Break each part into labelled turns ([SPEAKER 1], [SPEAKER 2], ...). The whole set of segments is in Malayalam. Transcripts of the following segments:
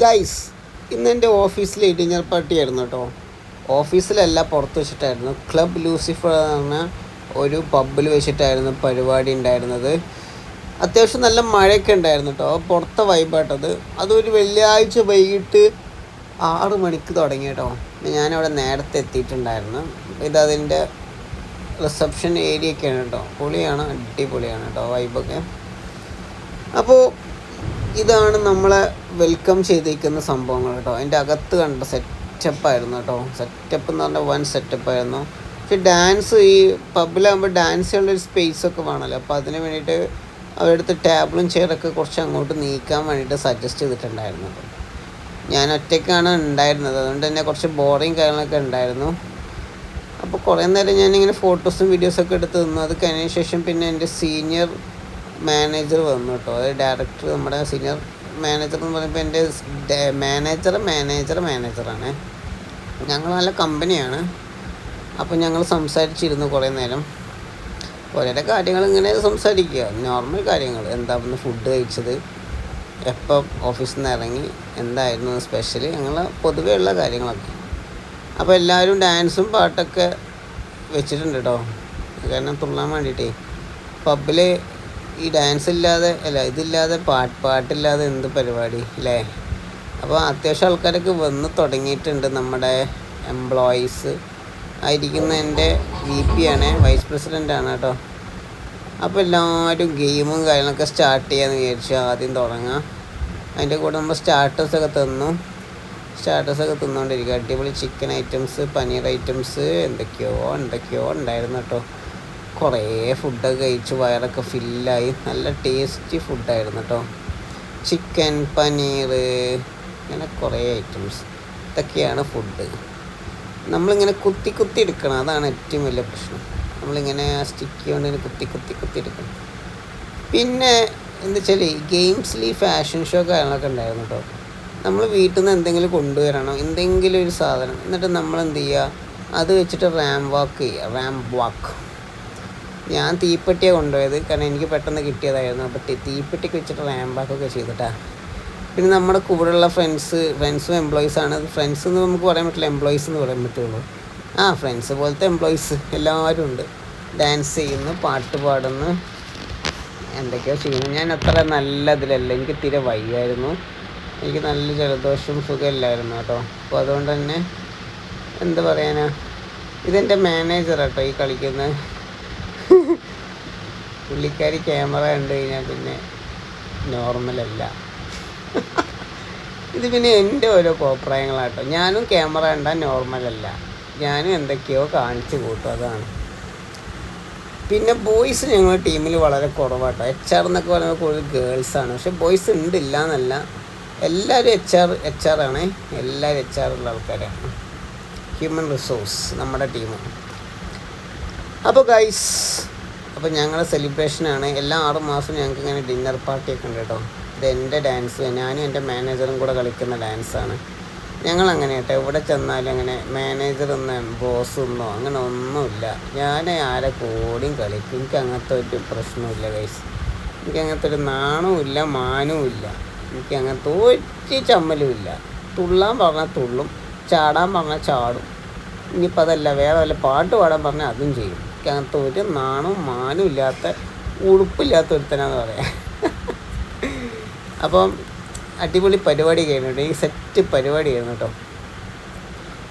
[SPEAKER 1] ഗൈസ് ഇന്ന് എന്റെ ഓഫീസിൽ ഡിന്നർ പാർട്ടി ആയിരുന്നു കേട്ടോ. ഓഫീസിലല്ല പുറത്ത് വെച്ചിട്ടായിരുന്നു. ക്ലബ് ലൂസിഫർ എന്ന ഒരു പബ്ബിൽ വെച്ചിട്ടായിരുന്നു പരിപാടി ഉണ്ടായിരുന്നത്. അത്യാവശ്യം നല്ല മഴയൊക്കെ ഉണ്ടായിരുന്നു കേട്ടോ. പുറത്തെ വൈബായിട്ടത് അതൊരു വെള്ളിയാഴ്ച വൈകിട്ട് ആറ് മണിക്ക് തുടങ്ങി കേട്ടോ. ഞാനവിടെ നേരത്തെ എത്തിയിട്ടുണ്ടായിരുന്നു. ഇതതിന്റെ റിസപ്ഷൻ ഏരിയ ഒക്കെയാണ് കേട്ടോ. പൊളിയാണ് അടിപൊളിയാണ് കേട്ടോ വൈബൊക്കെ അപ്പോൾ ഇതാണ് നമ്മളെ വെൽക്കം ചെയ്തിരിക്കുന്ന സംഭവങ്ങൾ കേട്ടോ. അതിന്റെ അകത്ത് കണ്ട സെറ്റപ്പ് ആയിരുന്നു കേട്ടോ. സെറ്റപ്പ് എന്ന് പറഞ്ഞാൽ വൺ സെറ്റപ്പ് ആയിരുന്നു. പക്ഷെ ഡാൻസ് ഈ പബ്ബിലാകുമ്പോൾ ഡാൻസ് ചെയ്യാനുള്ള ഒരു സ്പേസ് ഒക്കെ വേണമല്ലോ. അപ്പോൾ അതിന് വേണ്ടിയിട്ട് അവരടുത്ത് ടേബിളും ചെയറൊക്കെ കുറച്ച് അങ്ങോട്ട് നീക്കാൻ വേണ്ടിയിട്ട് സജസ്റ്റ് ചെയ്തിട്ടുണ്ടായിരുന്നു ഞാൻ ഒറ്റയ്ക്കാണ് ഉണ്ടായിരുന്നത്. അതുകൊണ്ട് തന്നെ കുറച്ച് ബോറിങ് കാര്യങ്ങളൊക്കെ ഉണ്ടായിരുന്നു. അപ്പോൾ കുറേ നേരം ഞാനിങ്ങനെ ഫോട്ടോസും വീഡിയോസൊക്കെ എടുത്ത് നിന്നു. അത് കഴിഞ്ഞതിന് ശേഷം പിന്നെ എന്റെ സീനിയർ മാനേജർ വന്നു കേട്ടോ അതായത് ഡയറക്ടർ നമ്മുടെ സീനിയർ മാനേജർ എന്ന് പറയുമ്പോൾ എന്റെ മാനേജർ മാനേജർ മാനേജറാണ് ഞങ്ങൾ നല്ല കമ്പനിയാണ് അപ്പോൾ ഞങ്ങൾ സംസാരിച്ചിരുന്നു കുറേ നേരം. ഓരോരോ കാര്യങ്ങൾ ഇങ്ങനെ സംസാരിക്കുക. നോർമൽ കാര്യങ്ങൾ. എന്താ ഒന്ന് ഫുഡ് കഴിച്ചത്? എപ്പം ഓഫീസിൽ നിന്ന് ഇറങ്ങി? എന്തായിരുന്നു സ്പെഷ്യൽ ഞങ്ങൾ പൊതുവേ ഉള്ള കാര്യങ്ങളൊക്കെ. അപ്പോൾ എല്ലാവരും ഡാൻസും പാട്ടൊക്കെ വെച്ചിട്ടുണ്ട് കേട്ടോ കാരണം തുള്ളാൻ വേണ്ടിയിട്ടേ. പബ്ബിൽ ഈ ഡാൻസ് ഇല്ലാതെ അല്ല ഇതില്ലാതെ പാട്ട് പാട്ടില്ലാതെ എന്ത് പരിപാടി അല്ലേ അപ്പോൾ അത്യാവശ്യം ആൾക്കാരൊക്കെ വന്ന് തുടങ്ങിയിട്ടുണ്ട് നമ്മുടെ എംപ്ലോയീസ് ആയിരിക്കുന്ന എന്റെ വി പി ആണ് വൈസ് പ്രസിഡന്റ് ആണ് കേട്ടോ. അപ്പോൾ എല്ലാവരും ഗെയിമും കാര്യങ്ങളൊക്കെ സ്റ്റാർട്ട് ചെയ്യാമെന്ന് വിചാരിച്ചു ആദ്യം തുടങ്ങാം. അതിന്റെ കൂടെ നമ്മൾ സ്റ്റാർട്ടേഴ്സൊക്കെ തന്നു. സ്റ്റാർട്ടേഴ്സൊക്കെ തിന്നുകൊണ്ടിരിക്കുക അടിപൊളി ചിക്കൻ ഐറ്റംസ് പനീർ ഐറ്റംസ് എന്തൊക്കെയോ എന്തൊക്കെയോ ഉണ്ടായിരുന്നു കേട്ടോ. കുറേ ഫുഡൊക്കെ കഴിച്ച് വയറൊക്കെ ഫില്ലായി നല്ല ടേസ്റ്റി ഫുഡായിരുന്നു കേട്ടോ ചിക്കൻ പനീർ ഇങ്ങനെ കുറേ ഐറ്റംസ് ഇതൊക്കെയാണ് ഫുഡ് നമ്മളിങ്ങനെ കുത്തി കുത്തി എടുക്കണം. അതാണ് ഏറ്റവും വലിയ പ്രശ്നം. നമ്മളിങ്ങനെ സ്റ്റിക്ക് കൊണ്ട് കുത്തി കുത്തി കുത്തി എടുക്കണം. പിന്നെ എന്താ വെച്ചാൽ ഗെയിംസിൽ ഈ ഫാഷൻ ഷോ കാര്യങ്ങളൊക്കെ ഉണ്ടായിരുന്നു കേട്ടോ നമ്മൾ വീട്ടിൽ നിന്ന് എന്തെങ്കിലും കൊണ്ടുവരണം. എന്തെങ്കിലും ഒരു സാധനം. എന്നിട്ട് നമ്മൾ എന്ത് ചെയ്യുക അത് വെച്ചിട്ട് റാം വാക്ക് ചെയ്യുക റാം വാക്ക് ഞാൻ തീപ്പെട്ടിയാണ് കൊണ്ടുപോയത്. കാരണം എനിക്ക് പെട്ടെന്ന് കിട്ടിയതായിരുന്നു. അപ്പോൾ തീപ്പെട്ടിക്ക് വെച്ചിട്ട് റാം വാക്കൊക്കെ ചെയ്തിട്ടാ. പിന്നെ നമ്മുടെ കൂടെയുള്ള ഫ്രണ്ട്സ് ഫ്രണ്ട്സും എംപ്ലോയീസ് ആണ്. ഫ്രണ്ട്സ് എന്ന് നമുക്ക് പറയാൻ പറ്റില്ല. എംപ്ലോയീസ് എന്ന് പറയാൻ പറ്റുള്ളൂ. ആ ഫ്രണ്ട്സ് പോലത്തെ എംപ്ലോയീസ് എല്ലാവരും ഉണ്ട്. ഡാൻസ് ചെയ്യുന്നു പാട്ട് പാടുന്നു. എന്തൊക്കെയോ ചെയ്യുന്നു. ഞാൻ അത്ര നല്ല ഇതിലല്ല. എനിക്ക് തീരെ വയ്യായിരുന്നു. എനിക്ക് നല്ല ജലദോഷവും സുഖമില്ലായിരുന്നു കേട്ടോ. അപ്പോൾ അതുകൊണ്ട് തന്നെ എന്താ പറയാനാ? ഇതെന്റെ മാനേജർ കേട്ടോ ഈ കളിക്കുന്ന പുള്ളിക്കാരി ക്യാമറ കണ്ടു കഴിഞ്ഞാൽ പിന്നെ നോർമലല്ല ഇത് പിന്നെ എന്റെ ഓരോ കോപ്രായങ്ങളാട്ടോ. ഞാനും ക്യാമറ കണ്ടാൽ നോർമലല്ല ഞാനും എന്തൊക്കെയോ കാണിച്ചു കൂട്ടും അതാണ്. പിന്നെ ബോയ്സ് ഞങ്ങളുടെ ടീമിൽ വളരെ കുറവാട്ടോ. എച്ച് ആർ എന്നൊക്കെ പറയുമ്പോൾ കൂടുതൽ ഗേൾസാണ് പക്ഷെ ബോയ്സ് ഉണ്ട് ഇല്ല എന്നല്ല എല്ലാവരും എച്ച് ആർ എച്ച് ആർ ആണ്. എല്ലാവരും എച്ച് ആർ ഉള്ള ആൾക്കാരാണ്. ഹ്യൂമൻ റിസോഴ്സ് നമ്മുടെ ടീം അപ്പോൾ ഗൈസ് അപ്പോൾ ഞങ്ങളുടെ സെലിബ്രേഷനാണ് എല്ലാ ആറ് മാസവും ഞങ്ങൾക്ക് ഇങ്ങനെ ഡിന്നർ പാർട്ടിയൊക്കെ ഉണ്ട് കേട്ടോ. ഇത് എന്റെ ഡാൻസ് ഞാനും എന്റെ മാനേജറും കൂടെ കളിക്കുന്ന ഡാൻസാണ് ഞങ്ങൾ അങ്ങനെ കേട്ടോ. എവിടെ ചെന്നാലും അങ്ങനെ മാനേജർ എന്നോ ബോസ് എന്നോ അങ്ങനെ ഒന്നുമില്ല. ഞാൻ ആരെ കൂടിയും കളിക്കും. എനിക്ക് അങ്ങനത്തെ ഒരു പ്രശ്നമില്ല ഗൈസ് എനിക്ക് അങ്ങനത്തെ ഒരു നാണവുമില്ല മാനവുമില്ല എനിക്ക് അങ്ങനത്തെ ഒരു ചമ്മലുമില്ല തുള്ളാൻ പറഞ്ഞാൽ തുള്ളും ചാടാൻ പറഞ്ഞാൽ ചാടും. ഇനിയിപ്പോൾ അതല്ല വേറെ വല്ല പാട്ട് പാടാൻ പറഞ്ഞാൽ അതും ചെയ്യും. അങ്ങനത്തെ ഒരു നാണും മാനും ഇല്ലാത്ത ഉടുപ്പില്ലാത്ത ഒരുത്തനാന്ന് പറയാം. അപ്പം അടിപൊളി പരിപാടി കഴിഞ്ഞിട്ട് ഈ സെറ്റ് പരിപാടിയായിരുന്നു കേട്ടോ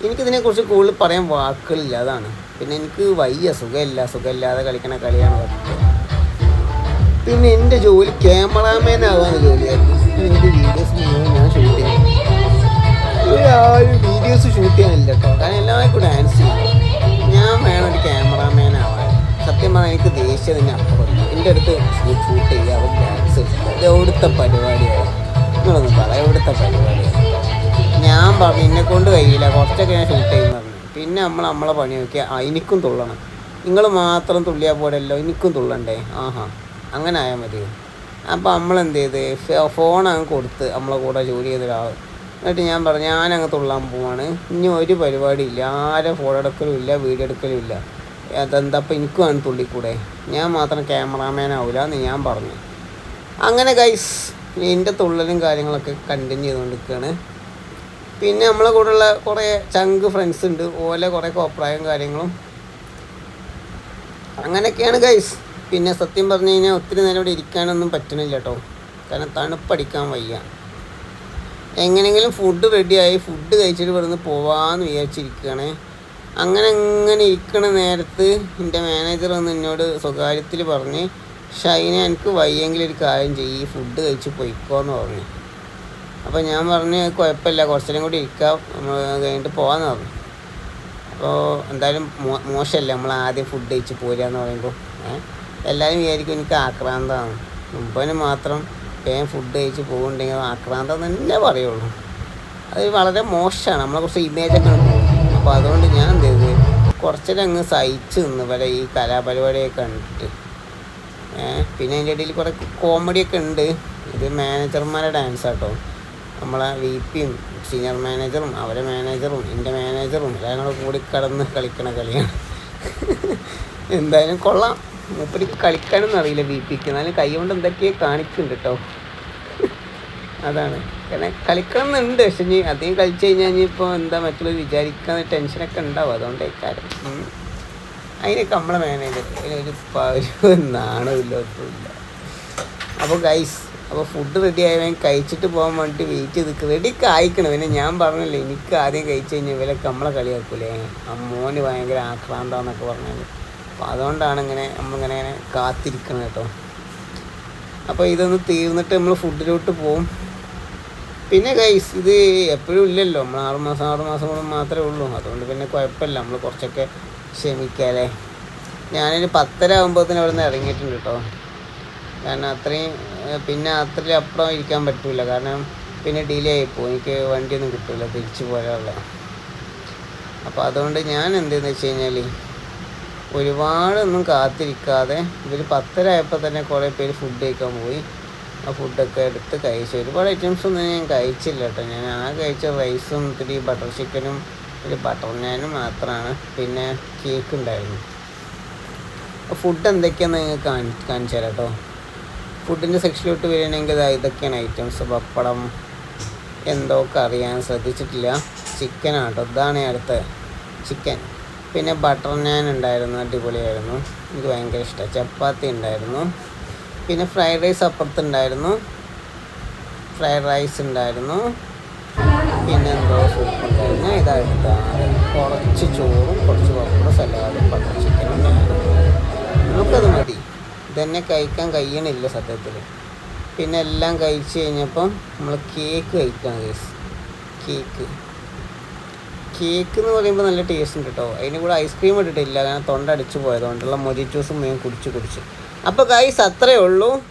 [SPEAKER 1] എനിക്കിതിനെക്കുറിച്ച് കൂടുതൽ പറയാൻ വാക്കുകളില്ല അതാണ്. പിന്നെ എനിക്ക് വയ്യ സുഖമില്ല സുഖമില്ലാതെ കളിക്കണ കളിയാണ് പിന്നെ എന്റെ ജോലി ക്യാമറാമാൻ ആവാന്ന് ജോലിയായിരുന്നു. എനിക്ക് വീഡിയോസ് ഞാൻ ഷൂട്ട് ചെയ്യും ഇവരാരും വീഡിയോസ് ഷൂട്ട് ചെയ്യാനില്ല കേട്ടോ കാരണം എല്ലാവർക്കും ഡാൻസ് ചെയ്യും ദേഷ്യം തന്നെ എന്റെ അടുത്ത് ഷൂട്ട് ചെയ്യാൻ അവർ ഡാൻസ് ഇത് എവിടുത്തെ പരിപാടിയാണ് നിങ്ങളൊന്ന് പറ എവിടുത്തെ പരിപാടിയാണ് ഞാൻ പറഞ്ഞു എന്നെ കൊണ്ട് കഴിയില്ല. കുറച്ചൊക്കെ ഞാൻ ഷൂട്ട് ചെയ്യുന്ന പറഞ്ഞു. പിന്നെ നമ്മൾ നമ്മളെ പണി നോക്കിയാൽ ആ എനിക്കും തുള്ളണം. നിങ്ങൾ മാത്രം തുള്ളിയാൽ പോരല്ലോ എനിക്കും തുള്ളണ്ടേ? ആഹാ അങ്ങനെ ആയാൽ മതി. അപ്പോൾ നമ്മളെന്ത് ചെയ്ത്? ഫോൺ അങ്ങ് കൊടുത്ത് നമ്മളെ കൂടെ ജോലി ചെയ്ത ഒരാൾ. എന്നിട്ട് ഞാൻ പറഞ്ഞു ഞാനങ്ങ് തുള്ളാൻ പോവാണ്. ഇനി ഒരു പരിപാടിയില്ല ആരെ ഫോട്ടോ എടുക്കലും ഇല്ല വീഡിയോ എടുക്കലും ഇല്ല. അതെന്താ എനിക്ക് വേണം തുള്ളി കൂടെ? ഞാൻ മാത്രം ക്യാമറാമാൻ ആവില്ല എന്ന് ഞാൻ പറഞ്ഞു. അങ്ങനെ ഗൈസ് എന്റെ തുള്ളലും കാര്യങ്ങളൊക്കെ കണ്ടിന്യൂ ചെയ്തുകൊണ്ടിരിക്കുകയാണ്. പിന്നെ നമ്മളെ കൂടെയുള്ള കുറേ ചങ്ക് ഫ്രണ്ട്സ് ഉണ്ട്. ഓലെ കുറേ കോപ്രായം കാര്യങ്ങളും. അങ്ങനെയൊക്കെയാണ് ഗൈസ് പിന്നെ സത്യം പറഞ്ഞു കഴിഞ്ഞാൽ ഒത്തിരി നേരം ഇവിടെ ഇരിക്കാനൊന്നും പറ്റണില്ല കേട്ടോ. കാരണം തണുപ്പടിക്കാൻ വയ്യ. എങ്ങനെയെങ്കിലും ഫുഡ് റെഡിയായി ഫുഡ് കഴിച്ചിട്ട് ഇവിടുന്ന് പോവാന്ന് വിചാരിച്ചിരിക്കുകയാണ്. അങ്ങനെ അങ്ങനെ ഇരിക്കണ നേരത്ത് എന്റെ മാനേജർ വന്ന് എന്നോട് സ്വകാര്യത്തിൽ പറഞ്ഞ് ഷൈന എനിക്ക് വയ്യെങ്കിൽ ഒരു കാര്യം ചെയ്യ് ഈ ഫുഡ് കഴിച്ച് പൊയ്ക്കോന്ന് പറഞ്ഞു. അപ്പോൾ ഞാൻ പറഞ്ഞ് കുഴപ്പമില്ല കുറച്ചേരം കൂടി ഇരിക്കാം നമ്മൾ കഴിഞ്ഞിട്ട് പോകാമെന്ന് പറഞ്ഞു. അപ്പോൾ എന്തായാലും മോ മോശമല്ലേ നമ്മൾ ആദ്യം ഫുഡ് കഴിച്ച് പോരുക എന്ന് പറയുമ്പോൾ. എല്ലാവരും വിചാരിക്കും എനിക്ക് ആക്രാന്തമാണ്. മുമ്പന് മാത്രം വേഗം ഫുഡ് കഴിച്ച് പോകുന്നുണ്ടെങ്കിൽ ആക്രാന്തം തന്നെ പറയുള്ളൂ. അത് വളരെ മോശമാണ്. നമ്മളെ കുറച്ച് ഇമേജൊക്കെ അപ്പോൾ അതുകൊണ്ട് ഞാൻ എന്ത് ചെയ്ത് കുറച്ചേരം അങ്ങ് സഹിച്ച് നിന്ന് വരെ ഈ കലാപരിപാടിയൊക്കെ കണ്ടിട്ട്. പിന്നെ അതിന്റെ ഇടയിൽ കുറേ കോമഡിയൊക്കെ ഉണ്ട്. ഇത് മാനേജർമാരുടെ ഡാൻസ് ആട്ടോ. നമ്മളെ വി പിയും സീനിയർ മാനേജറും അവരെ മാനേജറും എന്റെ മാനേജറും എല്ലാം കൂടെ കൂടി കടന്ന് കളിക്കണ കളിയാണ്. എന്തായാലും കൊള്ളാം. മൂപ്പർക്ക് കളിക്കാനൊന്നും അറിയില്ല വി പിക്ക് എന്നാലും കൈ കൊണ്ട് എന്തൊക്കെയോ കാണിക്കുന്നുണ്ട് കേട്ടോ അതാണ്. കാരണം കളിക്കണമെന്നുണ്ട് പക്ഷെ ഇനി അധികം കളിച്ചു കഴിഞ്ഞാൽ ഇനിയിപ്പോൾ എന്താ മറ്റുള്ളവർ വിചാരിക്കാൻ ടെൻഷനൊക്കെ ഉണ്ടാവും. അതുകൊണ്ട് കാര്യം അതിനൊക്കെ നമ്മളെ മാനേജർ ഒരു ഒരു നാണമില്ലാത്തതില്ല അപ്പോൾ ഗൈസ് അപ്പോൾ ഫുഡ് റെഡി ആയവൻ കഴിച്ചിട്ട് പോകാൻ വേണ്ടി വെയിറ്റ് ചെയ്ത് റെഡി കായ്ക്കണം പിന്നെ ഞാൻ പറഞ്ഞില്ലേ എനിക്ക് ആദ്യം കഴിച്ചു കഴിഞ്ഞാൽ ഇവരൊക്കെ നമ്മളെ കളിയാക്കൂലേ? അമ്മോന് ഭയങ്കര ആക്രാന്താന്നൊക്കെ പറഞ്ഞാൽ അപ്പോൾ അതുകൊണ്ടാണ് ഇങ്ങനെ നമ്മളിങ്ങനെ ഇങ്ങനെ കാത്തിരിക്കണം കേട്ടോ. അപ്പോൾ ഇതൊന്ന് തീർന്നിട്ട് നമ്മൾ ഫുഡിലോട്ട് പോവും. പിന്നെ ഗൈസ് ഇത് എപ്പോഴും ഇല്ലല്ലോ. നമ്മൾ ആറ് മാസം ആറ് മാസം കൂടെ മാത്രമേ ഉള്ളൂ. അതുകൊണ്ട് പിന്നെ കുഴപ്പമില്ല. നമ്മൾ കുറച്ചൊക്കെ ക്ഷമിക്കാല്ലേ ഞാനൊരു പത്തര ആകുമ്പോഴത്തേന് അവിടെ നിന്ന് ഇറങ്ങിയിട്ടുണ്ട് കേട്ടോ കാരണം അത്രയും പിന്നെ അത്രയും അപ്പുറം ഇരിക്കാൻ പറ്റില്ല കാരണം പിന്നെ ഡിലേ ആയിപ്പോൾ എനിക്ക് വണ്ടിയൊന്നും കിട്ടില്ല തിരിച്ചു പോരാനുള്ള. അപ്പോൾ അതുകൊണ്ട് ഞാൻ എന്തെന്ന് വെച്ച് കഴിഞ്ഞാൽ ഒരുപാടൊന്നും കാത്തിരിക്കാതെ ഇവർ പത്തര ആയപ്പോൾ തന്നെ കുറേ പേര് ഫുഡ് കഴിക്കാൻ പോയി. ആ ഫുഡൊക്കെ എടുത്ത് കഴിച്ചു. ഒരുപാട് ഐറ്റംസ് ഒന്നും ഞാൻ കഴിച്ചില്ല കേട്ടോ. ഞാൻ ആ കഴിച്ച റൈസും ഇത്തിരി ബട്ടർ ചിക്കനും ഒരു ബട്ടർ നാനും മാത്രമാണ് പിന്നെ കേക്ക് ഉണ്ടായിരുന്നു. ഫുഡ് എന്തൊക്കെയാണെന്ന് നിങ്ങൾക്ക് കാണി കാണിച്ചു തരാം കേട്ടോ. ഫുഡിന്റെ സെക്ഷനിലോട്ട് വരികയാണെങ്കിൽ ഇതൊക്കെയാണ് ഐറ്റംസ് പപ്പടം എന്തോ കറി ശ്രദ്ധിച്ചിട്ടില്ല. ചിക്കൻ ആട്ടോ ഇതാണ് അടുത്ത ചിക്കൻ പിന്നെ ബട്ടർ നാൻ ഉണ്ടായിരുന്നു. അടിപൊളിയായിരുന്നു. എനിക്ക് ഭയങ്കര ഇഷ്ടമാണ് ചപ്പാത്തി ഉണ്ടായിരുന്നു. പിന്നെ ഫ്രൈഡ് റൈസ് അപ്പുറത്തുണ്ടായിരുന്നു. ഫ്രൈഡ് റൈസ് ഉണ്ടായിരുന്നു. പിന്നെ എന്തോ സൂപ്പ് ഉണ്ടായിരുന്നു. ഞാൻ കുറച്ച് ചോറും കുറച്ച് പപ്പടം സലാഡും ബട്ടർ ചിക്കനും നമുക്കത് മതി. ഇതന്നെ കഴിക്കാൻ കഴിയണില്ല സത്യത്തിൽ പിന്നെ എല്ലാം കഴിച്ച് കഴിഞ്ഞപ്പം നമ്മൾ കേക്ക് കഴിക്കണം ഗൈസ് കേക്ക് കേക്ക് എന്ന് പറയുമ്പോൾ നല്ല ടേസ്റ്റ് ഉണ്ട് കേട്ടോ അതിന് കൂടെ ഐസ്ക്രീം ഇട്ടിട്ടില്ല. കാരണം തൊണ്ട അടിച്ചു മൊരി മൊജിറ്റൂസും ഞാൻ കുടിച്ച് കുടിച്ച്. അപ്പോൾ ഗൈസ് അത്രയേ ഉള്ളൂ.